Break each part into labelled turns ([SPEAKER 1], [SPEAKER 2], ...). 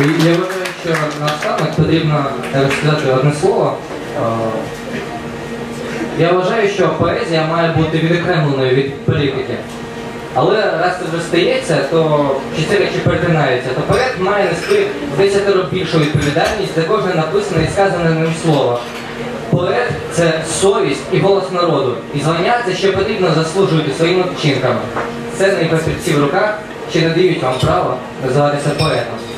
[SPEAKER 1] Я вважаю, що наостанок потрібно сказати одне слово. Е, Я вважаю, що поезія має бути відокремленою від політики. Але раз це вже стається, то чи ці речі перетинаються, то поет має нести в 10 разів більшу відповідальність за кожне написане і сказане ним слово. Поет це совість і голос народу. І звання це ще потрібно заслужувати своїми вчинками. Це не папірці в руках, чи не дають вам право називатися поетом.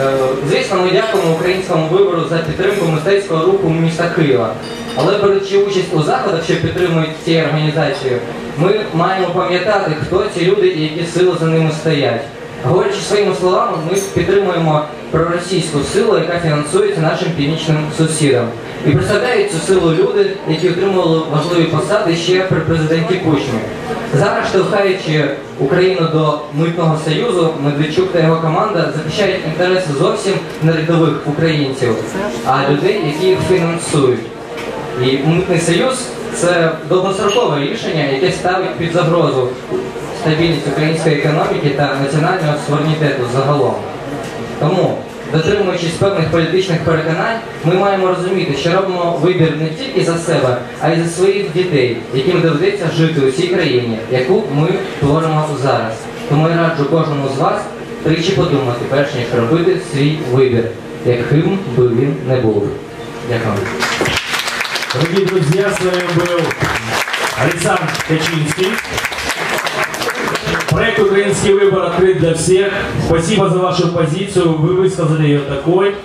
[SPEAKER 1] Е, Звісно, ми дякуємо українському вибору за підтримку мистецького руху міста Києва. Але беручи участь у заходах, що підтримують ці організації, ми маємо пам'ятати, хто ці люди і які сили за ними стоять. Говорячи своїми словами, ми підтримуємо проросійську силу, яка фінансується нашим північним сусідам. І представляють цю силу люди, які отримували важливі посади ще при президенті Кучмі. Зараз, штовхаючи Україну до митного союзу, Медведчук та його команда захищають інтереси зовсім не рядових українців, а людей, які їх фінансують. І митний союз це довгострокове рішення, яке ставить під загрозу стабільність української економіки та національного суверенітету загалом. Тому, дотримуючись певних політичних переконань, ми маємо розуміти, що робимо вибір не тільки за себе, а й за своїх дітей, яким доведеться жити у цій країні, яку ми творимо зараз. Тому я раджу кожному з вас тричі подумати, перш ніж робити свій вибір, яким би він не був. Дякую.
[SPEAKER 2] Дорогие друзья, с вами был Александр Качинский. Проект «Украинский выбор» открыт для всех. Спасибо за вашу позицию. Вы высказали ее такой.